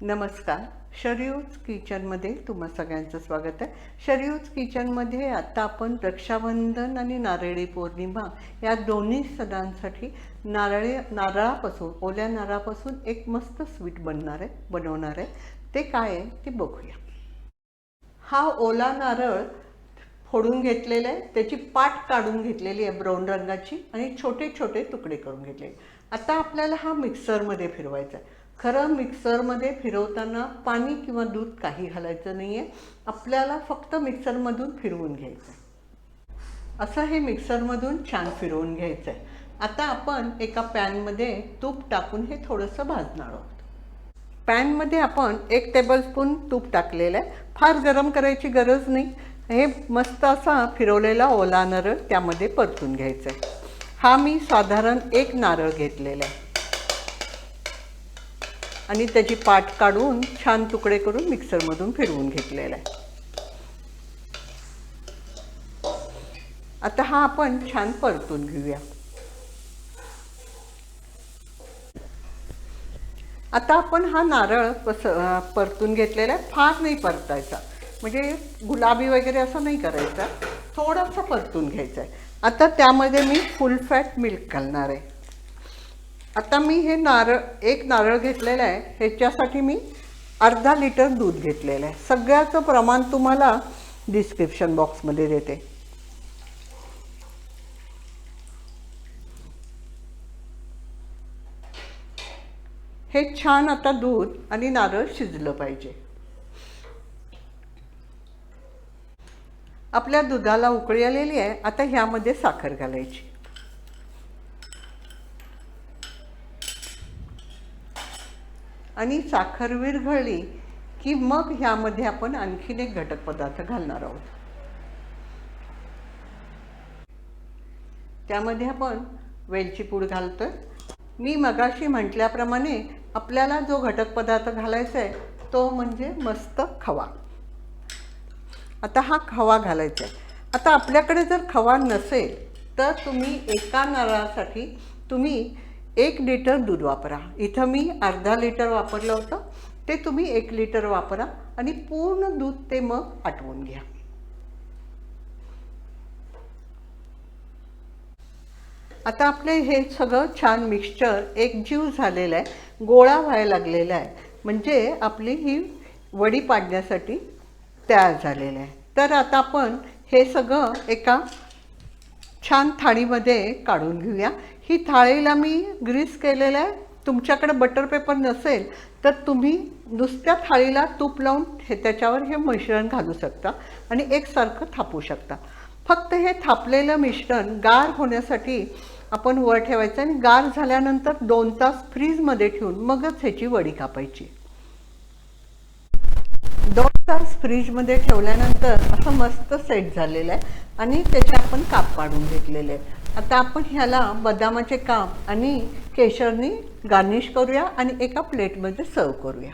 नमस्कार शरीयूज किचनमध्ये तुम्हा सगळ्यांचं स्वागत आहे. शरीयूज किचनमध्ये आता आपण रक्षाबंधन आणि नारळी पौर्णिमा या दोन्ही सणांसाठी नारळी नारळापासून ओल्या नारळापासून एक मस्त स्वीट बनणार आहे बनवणार आहे. ते काय आहे ते बघूया. हा ओला नारळ फोडून घेतलेला आहे त्याची पाट काढून घेतलेली आहे ब्राऊन रंगाची आणि छोटे छोटे तुकडे करून घेतले आता आपल्याला हा मिक्सरमध्ये फिरवायचा आहे. खरं मिक्सरमध्ये फिरवताना पाणी किंवा दूध काही घालायचं नाही आहे आपल्याला फक्त मिक्सरमधून फिरवून घ्यायचं आहे असं हे मिक्सरमधून छान फिरवून घ्यायचं आहे आता आपण एका पॅनमध्ये तूप टाकून हे थोडंसं भाजणार आहोत. पॅनमध्ये आपण एक टेबलस्पून तूप टाकलेलं आहे. फार गरम करायची गरज नाही. हे मस्त असा फिरवलेला ओला नारळ त्यामध्ये परतून घ्यायचा आहे हा मी साधारण एक नारळ घेतलेला आहे. आणि त्याची पाट काढून छान तुकडे करून मिक्सरमधून फिरवून घेतलेला आहे. आता हा आपण छान परतून घेऊया. आता आपण हा नारळ पस परतून घेतलेला आहे. फार नाही परतायचा. म्हणजे गुलाबी वगैरे असं नाही करायचा. थोडंसं परतून घ्यायचा आहे. आता त्यामध्ये मी फुल फॅट मिल्क घालणार आहे. आता मी हे नारळ एक नारळ घेतलेलं आहे. ह्याच्यासाठी मी अर्धा लिटर दूध घेतलेलं आहे. सगळ्याचं प्रमाण तुम्हाला डिस्क्रिप्शन बॉक्समध्ये देते. हे छान आता दूध आणि नारळ शिजलं पाहिजे. आपल्या दुधाला उकळी आलेली आहे. आता ह्यामध्ये साखर घालायची. आणि साखर विरघळली की मग ह्यामध्ये आपण आणखीन एक घटक पदार्थ घालणार आहोत. त्यामध्ये आपण वेलची पूड घालतोय. मी मगाशी म्हटल्याप्रमाणे आपल्याला जो घटक पदार्थ घालायचा आहे तो म्हणजे मस्त खवा. आता हा खवा घालायचा आहे आता आपल्याकडे जर खवा नसेल तर तुम्ही एका नारळासाठी तुम्ही एक लिटर दूध वापरा. इथं मी अर्धा लिटर वापरलं होतं. ते तुम्ही एक लिटर वापरा आणि पूर्ण दूध ते मग आटवून घ्या. आता आपले हे सगळं छान मिक्सचर एकजीव झालेलं आहे गोळा व्हायला लागलेला आहे. म्हणजे आपली ही वडी पाडण्यासाठी तयार झालेलं आहे. तर आता आपण हे सगळं एका छान थाळीमध्ये काढून घेऊया. ही थाळीला मी ग्रीस केलेलं आहे तुमच्याकडे बटर पेपर नसेल तर तुम्ही नुसत्या थाळीला तूप लावून हे त्याच्यावर हे मिश्रण घालू शकता आणि एकसारखं थापू शकता. फक्त हे थापलेलं मिश्रण गार होण्यासाठी आपण वर ठेवायचं आणि गार झाल्यानंतर दोन तास फ्रीजमध्ये ठेवून मगच ह्याची वडी कापायची. तास फ्रीजमध्ये ठेवल्यानंतर असं मस्त सेट झालेलं आहे आणि त्याचे आपण काप पाडून घेतलेले आहेत. आता आपण ह्याला बदामाचे काप आणि केशरनी गार्निश करूया आणि एका प्लेटमध्ये सर्व करूया.